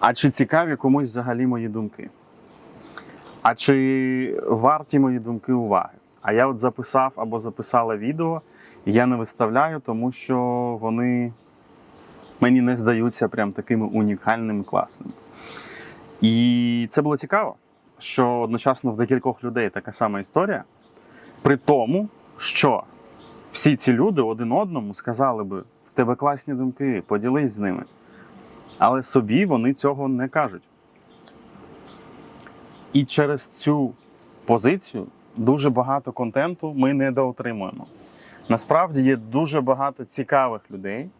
А чи цікаві комусь взагалі мої думки? А чи варті мої думки уваги? А я от записав або записала відео, і я не виставляю, тому що вони мені не здаються прям такими унікальними, класними. І це було цікаво, що одночасно в декількох людей така сама історія, при тому, що всі ці люди один одному сказали би: в тебе класні думки, поділись з ними. Але собі вони цього не кажуть. І через цю позицію дуже багато контенту ми недоотримуємо. Насправді є дуже багато цікавих людей,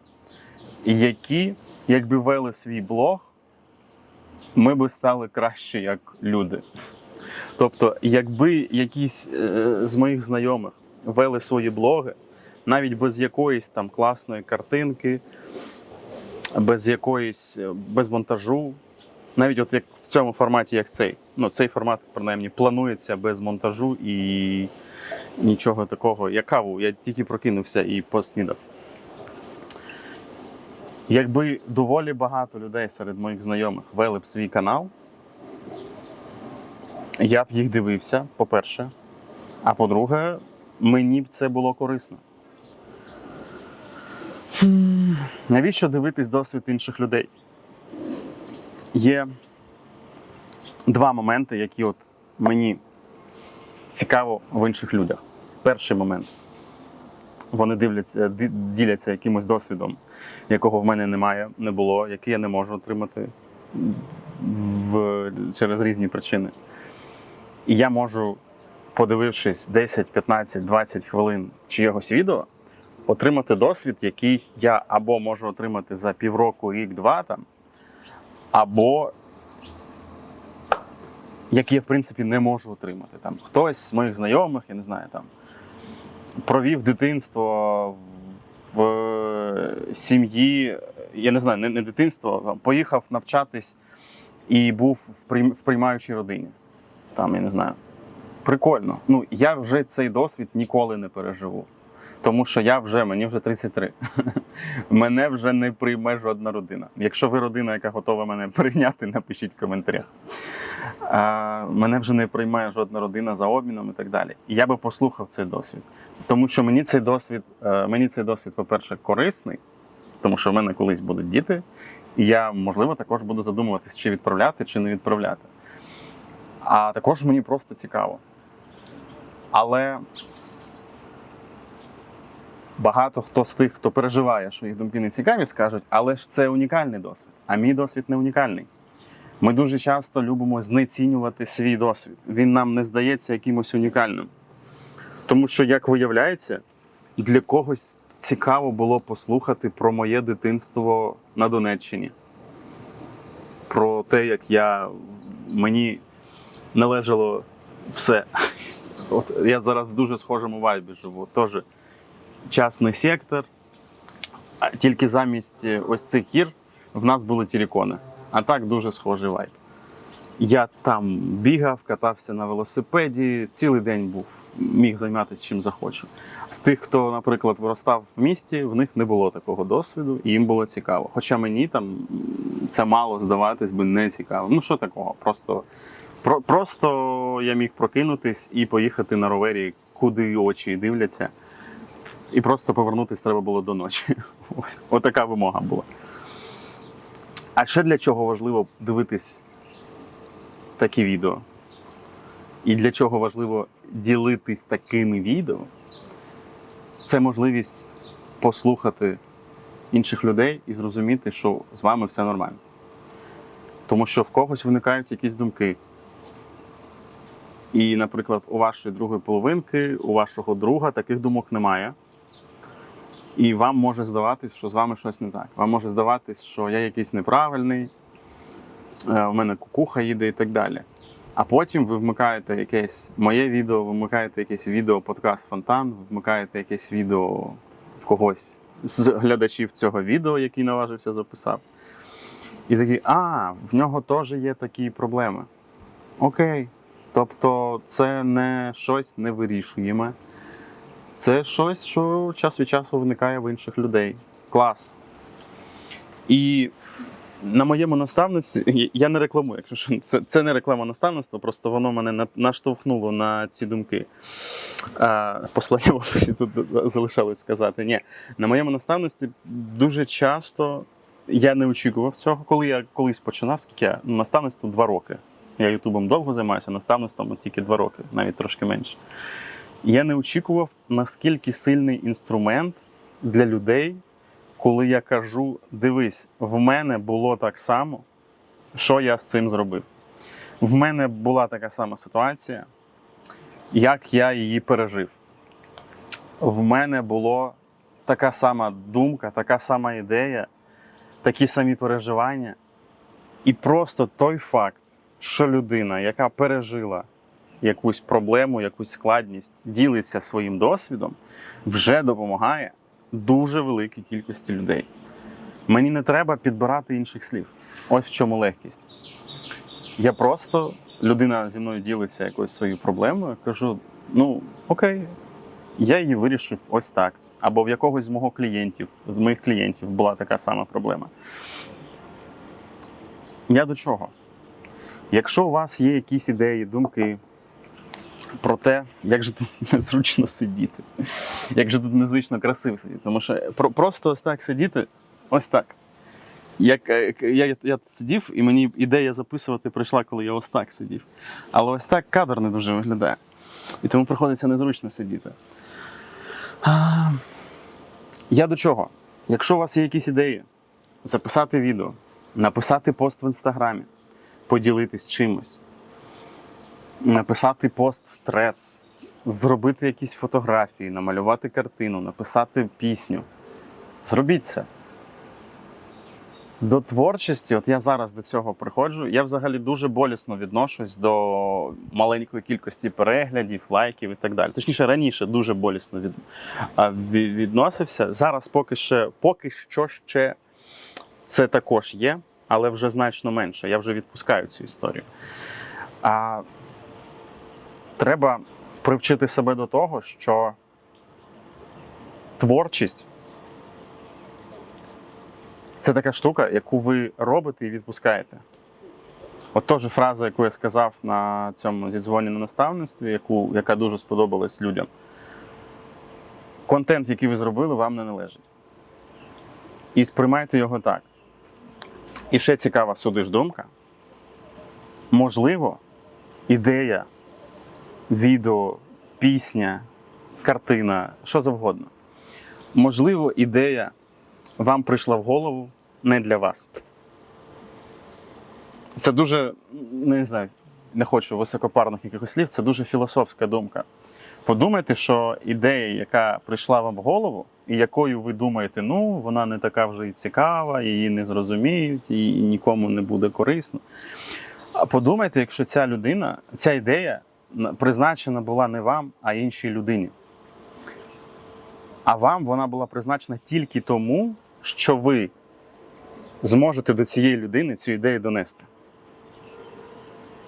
які, якби вели свій блог, ми би стали краще як люди. Тобто, якби якісь е, з моїх знайомих вели свої блоги, навіть без якоїсь там класної картинки, без якоїсь е, без монтажу, навіть от як в цьому форматі, як цей. Ну, цей формат, принаймні, планується без монтажу і нічого такого. Я каву, я тільки прокинувся і поснідав. Якби доволі багато людей серед моїх знайомих вели б свій канал, я б їх дивився, по-перше. А по-друге, мені б це було корисно. Навіщо дивитись досвід інших людей? Є два моменти, які от мені цікаво в інших людях. Перший момент. Вони дивляться, діляться якимось досвідом, якого в мене немає, не було, який я не можу отримати в, через різні причини. І я можу, подивившись 10, 15, 20 хвилин чиєгось відео, отримати досвід, який я або можу отримати за півроку, рік-два там, або який я, в принципі, не можу отримати. Там, хтось з моїх знайомих, я не знаю, там, провів дитинство в е, сім'ї, я не знаю, не, не дитинство, там, поїхав навчатись і був в приймаючій родині. Там, я не знаю. Прикольно. Ну, я вже цей досвід ніколи не переживу. Тому що я вже, мені вже 33. мене вже не прийме жодна родина. Якщо ви родина, яка готова мене прийняти, напишіть в коментарях. А, мене вже не приймає жодна родина за обміном і так далі. І я би послухав цей досвід. Тому що мені цей досвід, е, мені цей досвід, по-перше, корисний, тому що в мене колись будуть діти, і я, можливо, також буду задумуватись, чи відправляти, чи не відправляти. А також мені просто цікаво. Але багато хто з тих, хто переживає, що їх думки не цікаві, скажуть, але ж це унікальний досвід. А мій досвід не унікальний. Ми дуже часто любимо знецінювати свій досвід. Він нам не здається якимось унікальним. Тому що, як виявляється, для когось цікаво було послухати про моє дитинство на Донеччині, про те, як я мені належало все. От я зараз в дуже схожому вайбі живу. Теж частний сектор. Тільки замість е, ось цих гір в нас були телекони. А так дуже схожий вайб. Я там бігав, катався на велосипеді, цілий день був, міг займатися чим захочу. Тих, хто, наприклад, виростав в місті, в них не було такого досвіду, і їм було цікаво. Хоча мені там це мало здаватись би не цікаво. Ну що такого? Просто, про, просто я міг прокинутись і поїхати на ровері, куди очі дивляться. І просто повернутися треба було до ночі. Ось отака вимога була. А ще для чого важливо дивитись такі відео? І для чого важливо ділитись такими відео? Це можливість послухати інших людей і зрозуміти, що з вами все нормально. Тому що в когось виникають якісь думки. І, наприклад, у вашої другої половинки, у вашого друга таких думок немає. І вам може здаватись, що з вами щось не так. Вам може здаватись, що я якийсь неправильний, е, в мене кукуха їде і так далі. А потім ви вмикаєте якесь моє відео, ви вмикаєте якесь відео, подкаст Фонтан, вмикаєте якесь відео когось з глядачів цього відео, який наважився записав. І такий, а, в нього теж є такі проблеми. Окей. Тобто це не щось невирішуєме. Це щось, що час від часу виникає в інших людей. Клас. І на моєму наставництві я не рекламую, якщо що, це, це не реклама наставництва, просто воно мене на- наштовхнуло на ці думки. А, послання в описі тут залишалось сказати. Ні, на моєму наставництві дуже часто я не очікував цього. Коли я колись починав, скільки я наставництво два роки. Я Ютубом довго займаюся, наставництвом тільки два роки, навіть трошки менше. Я не очікував, наскільки сильний інструмент для людей, коли я кажу: дивись, в мене було так само, що я з цим зробив. В мене була така сама ситуація, як я її пережив. В мене була така сама думка, така сама ідея, такі самі переживання. І просто той факт, що людина, яка пережила якусь проблему, якусь складність, ділиться своїм досвідом, вже допомагає дуже великій кількості людей. Мені не треба підбирати інших слів. Ось в чому легкість. Я просто, людина зі мною ділиться якоюсь своєю проблемою, кажу: ну, окей, я її вирішив ось так. Або в якогось з мого клієнтів, з моїх клієнтів була така сама проблема. Я до чого? Якщо у вас є якісь ідеї, думки про те, як же тут незручно сидіти, як же тут незвично красиво сидіти, тому що про- просто ось так сидіти, ось так. Як е, к- я, я сидів, і мені ідея записувати прийшла, коли я ось так сидів. Але ось так кадр не дуже виглядає. І тому приходиться незручно сидіти. А, я до чого? Якщо у вас є якісь ідеї, записати відео, написати пост в інстаграмі, поділитись чимось, написати пост в Threads, зробити якісь фотографії, намалювати картину, написати пісню. Зробіть це. До творчості, от я зараз до цього приходжу. Я взагалі дуже болісно відношусь до маленької кількості переглядів, лайків і так далі. Точніше, раніше дуже болісно від, відносився. Зараз поки ще поки що ще це також є, але вже значно менше. Я вже відпускаю цю історію. А треба привчити себе до того, що творчість це така штука, яку ви робите і відпускаєте. От теж фраза, яку я сказав на цьому зідзвоні на наставництві, яку, яка дуже сподобалась людям. Контент, який ви зробили, вам не належить. І сприймайте його так. І ще цікава сюди ж думка. Можливо, ідея, відео, пісня, картина, що завгодно. Можливо, ідея вам прийшла в голову не для вас. Це дуже, не знаю, не хочу високопарних якихось слів, це дуже філософська думка. Подумайте, що ідея, яка прийшла вам в голову, і якою ви думаєте, ну, вона не така вже і цікава, її не зрозуміють, і нікому не буде корисно. А подумайте, якщо ця людина, ця ідея призначена була не вам, а іншій людині. А вам вона була призначена тільки тому, що ви зможете до цієї людини цю ідею донести.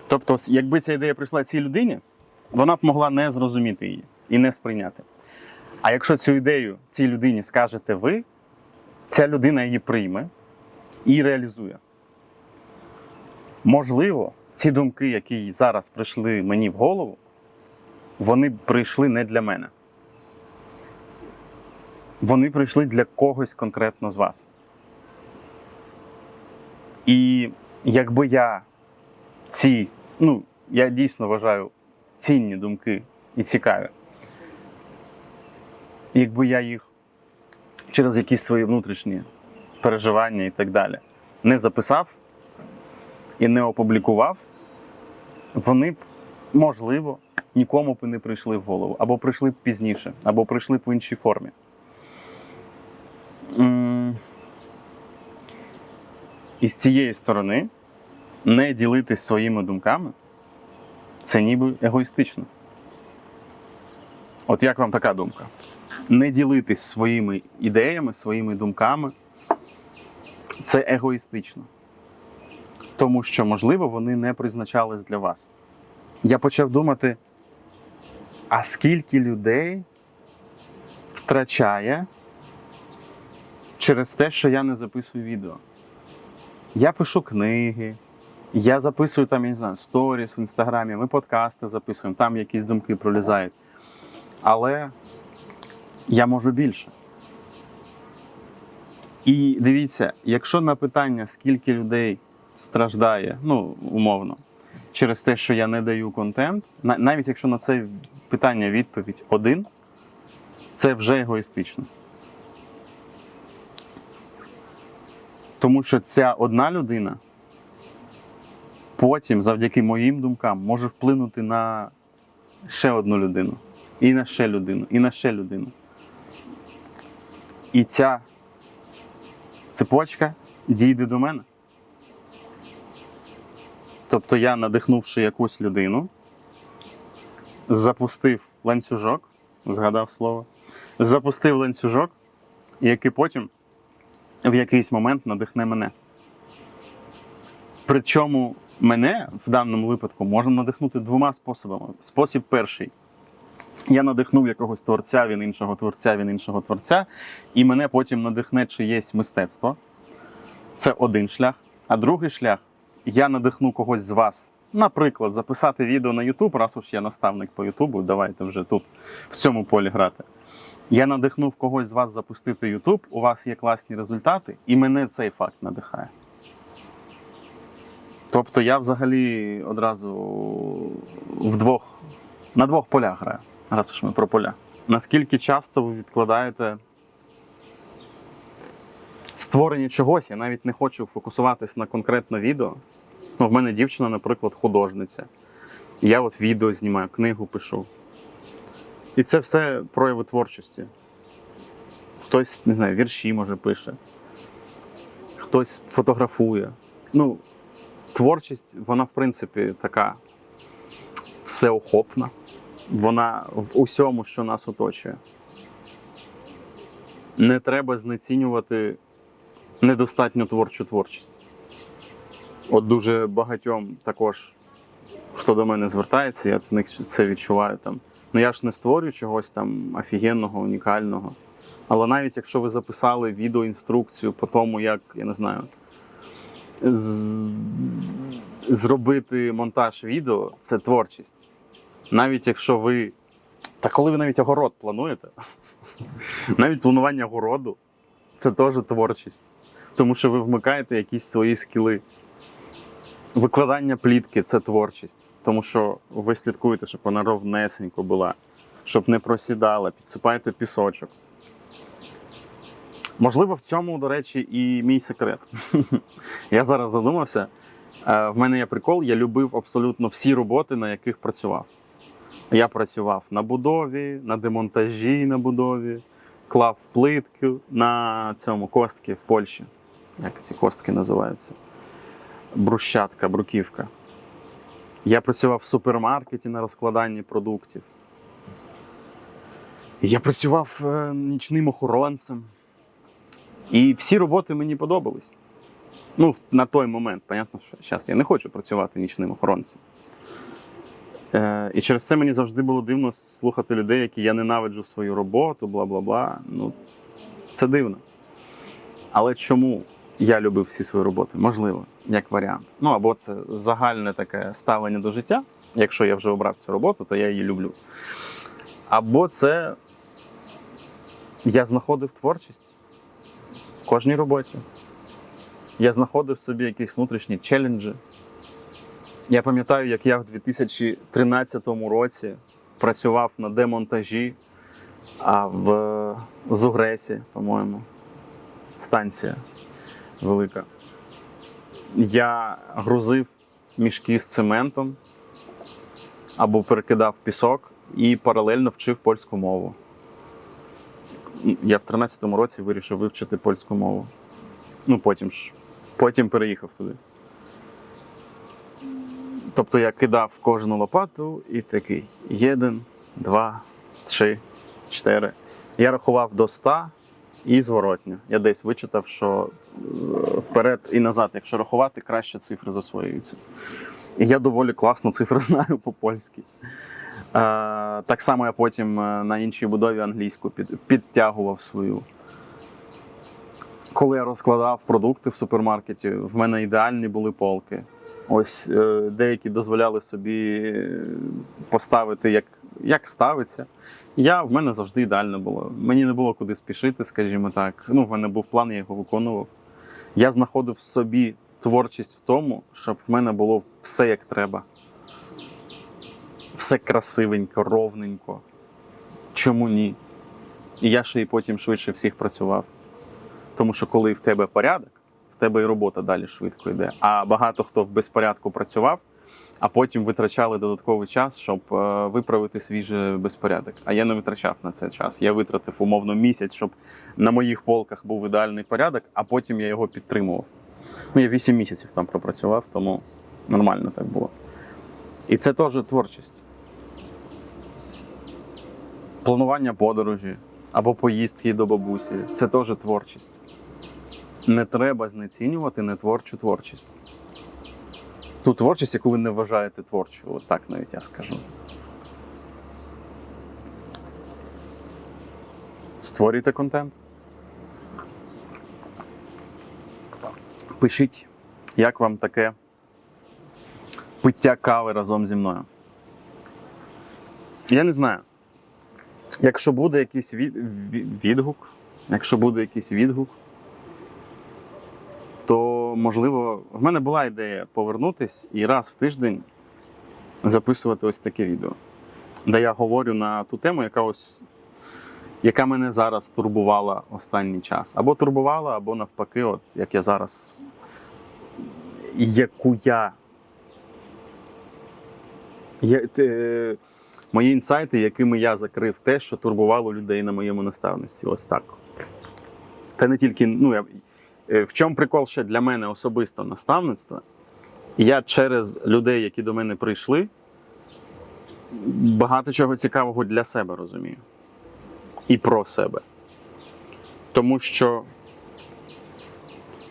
Тобто, якби ця ідея прийшла цій людині, вона б могла не зрозуміти її і не сприйняти. А якщо цю ідею цій людині скажете ви, ця людина її прийме і реалізує. Можливо, ці думки, які зараз прийшли мені в голову, вони прийшли не для мене. Вони прийшли для когось конкретно з вас. І якби я ці, ну, я дійсно вважаю цінні думки і цікаві. Якби я їх через якісь свої внутрішні переживання і так далі не записав і не опублікував, вони б, можливо, нікому б не прийшли в голову, або прийшли б пізніше, або прийшли б в іншій формі. І з цієї сторони не ділитись своїми думками це ніби егоїстично. От як вам така думка? Не ділитись своїми ідеями, своїми думками це егоїстично. Тому що, можливо, вони не призначались для вас. Я почав думати, а скільки людей втрачає через те, що я не записую відео. Я пишу книги, я записую там, я не знаю, сторіс в інстаграмі, ми подкасти записуємо, там якісь думки пролізають. Але я можу більше. І дивіться, якщо на питання, скільки людей страждає, ну, умовно, через те, що я не даю контент, навіть якщо на це питання відповідь один, це вже егоїстично. Тому що ця одна людина потім, завдяки моїм думкам, може вплинути на ще одну людину, і на ще людину, і на ще людину. І ця цепочка дійде до мене. Тобто я, надихнувши якусь людину, запустив ланцюжок, згадав слово, запустив ланцюжок, який потім в якийсь момент надихне мене. Причому мене в даному випадку можна надихнути двома способами. Спосіб перший. Я надихнув якогось творця, він іншого творця, він іншого творця, і мене потім надихне чиєсь мистецтво. Це один шлях. А другий шлях я надихну когось з вас. Наприклад, записати відео на YouTube, раз уж я наставник по Ютубу, давайте вже тут в цьому полі грати. Я надихнув когось з вас запустити YouTube, у вас є класні результати, і мене цей факт надихає. Тобто я взагалі одразу в двох, на двох полях граю, раз уж ми про поля. Наскільки часто ви відкладаєте створення чогось, я навіть не хочу фокусуватись на конкретно відео. Ну, в мене дівчина, наприклад, художниця. Я от відео знімаю, книгу пишу. І це все прояви творчості. Хтось, не знаю, вірші може пише, хтось фотографує. Ну, творчість, вона, в принципі, така всеохопна. Вона в усьому, що нас оточує. Не треба знецінювати недостатньо творчу творчість. От дуже багатьом також, хто до мене звертається, я в них це відчуваю там. Ну я ж не створюю чогось там офігенного, унікального. Але навіть якщо ви записали відеоінструкцію по тому, як, я не знаю. Зробити монтаж відео, це творчість. Навіть якщо ви. Та коли ви навіть огород плануєте, навіть планування городу це теж творчість. Тому що ви вмикаєте якісь свої скіли. Викладання плітки це творчість, тому що ви слідкуєте, щоб вона ровнесенько була, щоб не просідала, підсипаєте пісочок. Можливо, в цьому, до речі, і мій секрет. Я зараз задумався. Е, В мене є прикол, я любив абсолютно всі роботи, на яких працював. Я працював на будові, на демонтажі на будові, клав плитки на цьому костки в Польщі. Як ці костки називаються? Брущатка, бруківка. Я працював в супермаркеті на розкладанні продуктів. Я працював е, нічним охоронцем. І всі роботи мені подобались. Ну, на той момент, понятно, що зараз я не хочу працювати нічним охоронцем. Е, і через це мені завжди було дивно слухати людей, які я ненавиджу свою роботу, бла бла бла. Ну, це дивно. Але чому я любив всі свої роботи? Можливо, як варіант. Ну або це загальне таке ставлення до життя. Якщо я вже обрав цю роботу, то я її люблю. Або це я знаходив творчість кожній роботі. Я знаходив собі якісь внутрішні челенджі. Я пам'ятаю, як я в 2013 році працював на демонтажі, а в Зугресі, по-моєму, станція велика. Я грузив мішки з цементом або перекидав пісок і паралельно вчив польську мову. Я в 2013 році вирішив вивчити польську мову. Ну, потім ж, потім переїхав туди. Тобто я кидав кожну лопату і такий: один, два, три, чотири. Я рахував до ста і зворотньо. Я десь вичитав, що е, вперед і назад, якщо рахувати, краще цифри засвоюються. І я доволі класно цифри знаю по-польськи. Так само я потім е, на іншій будові англійську під, підтягував свою. коли я розкладав продукти в супермаркеті, в мене ідеальні були полки. Ось е, деякі дозволяли собі е, поставити, як, як ставиться. Я в мене завжди ідеально було. Мені не було куди спішити, скажімо так. Ну, в мене був план, я його виконував. Я знаходив в собі творчість в тому, щоб в мене було все як треба. Все красивенько, ровненько. Чому ні? І я ще й потім швидше всіх працював. Тому що коли в тебе порядок, в тебе і робота далі швидко йде. А багато хто в безпорядку працював, а потім витрачали додатковий час, щоб е, виправити свій же безпорядок. А я не витрачав на це час. Я витратив умовно місяць, щоб на моїх полках був ідеальний порядок, а потім я його підтримував. Ну, я 8 місяців там пропрацював, тому нормально так було. І це теж творчість. Планування подорожі або поїздки до бабусі це теж творчість. Не треба знецінювати нетворчу творчість. Ту творчість, яку ви не вважаєте творчою, так навіть я скажу. Створюйте контент. Пишіть, як вам таке пиття кави разом зі мною. Я не знаю. Якщо буде якийсь від, від- відгук, якщо буде якийсь відгук, то можливо, в мене була ідея повернутись і раз в тиждень записувати ось таке відео, де я говорю на ту тему, яка ось. Яка мене зараз турбувала останній час. Або турбувала, або навпаки, от як я зараз, яку я. я те, мої інсайти, якими я закрив те, що турбувало людей на моєму наставництві. Ось так. Та не тільки, ну, я, е, в чому прикол ще для мене особисто наставництва? Я через людей, які до мене прийшли, багато чого цікавого для себе розумію. І про себе. Тому що,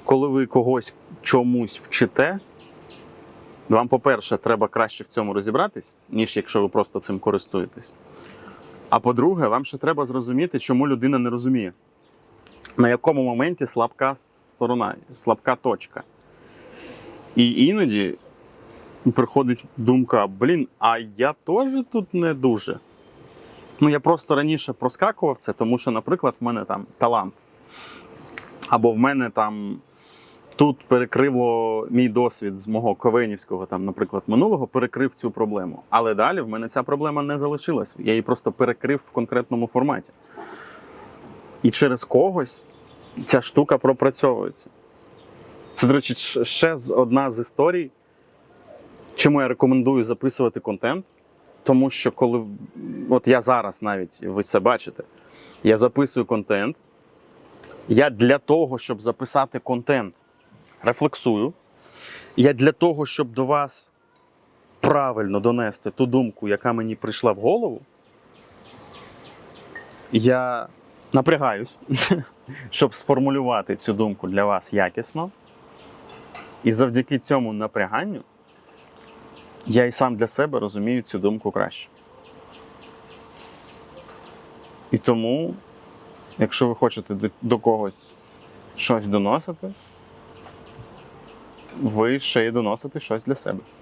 коли ви когось чомусь вчите, вам, по-перше, треба краще в цьому розібратись, ніж якщо ви просто цим користуєтесь. А по-друге, вам ще треба зрозуміти, чому людина не розуміє, на якому моменті слабка сторона, слабка точка. І іноді приходить думка: блін, а я теж тут не дуже. Ну, я просто раніше проскакував це, тому що, наприклад, в мене там талант. Або в мене там тут перекрило мій досвід з мого ковенівського, там, наприклад, минулого, перекрив цю проблему. Але далі в мене ця проблема не залишилась. Я її просто перекрив в конкретному форматі. І через когось ця штука пропрацьовується. Це, до речі, ще одна з історій, чому я рекомендую записувати контент. Тому що коли от я зараз навіть ви це бачите, я записую контент. Я для того, щоб записати контент, рефлексую. Я для того, щоб до вас правильно донести ту думку, яка мені прийшла в голову, я напрягаюсь, щоб сформулювати цю думку для вас якісно. І завдяки цьому напряганню я і сам для себе розумію цю думку краще. І тому, якщо ви хочете до, когось щось доносити, ви ще й доносите щось для себе.